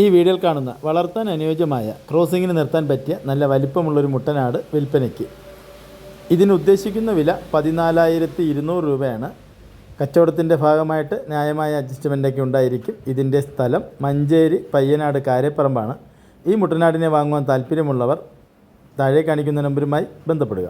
ഈ വീഡിയോയിൽ കാണുന്ന വളർത്താൻ അനുയോജ്യമായ ക്രോസിങ്ങിന് നിർത്താൻ പറ്റിയ നല്ല വലിപ്പമുള്ളൊരു മുട്ടനാട് വിൽപ്പനയ്ക്ക്. ഇതിന് ഉദ്ദേശിക്കുന്ന വില പതിനാലായിരത്തി ഇരുന്നൂറ് രൂപയാണ്. കച്ചവടത്തിന്റെ ഭാഗമായിട്ട് ന്യായമായ അഡ്ജസ്റ്റ്മെന്റൊക്കെ ഉണ്ടായിരിക്കും. ഇതിന്റെ സ്ഥലം മഞ്ചേരി പയ്യനാട് കാരേപ്പറമ്പാണ്. ഈ മുട്ടനാടിനെ വാങ്ങുവാൻ താല്പര്യമുള്ളവർ താഴെ കാണിക്കുന്ന നമ്പറുമായി ബന്ധപ്പെടുക.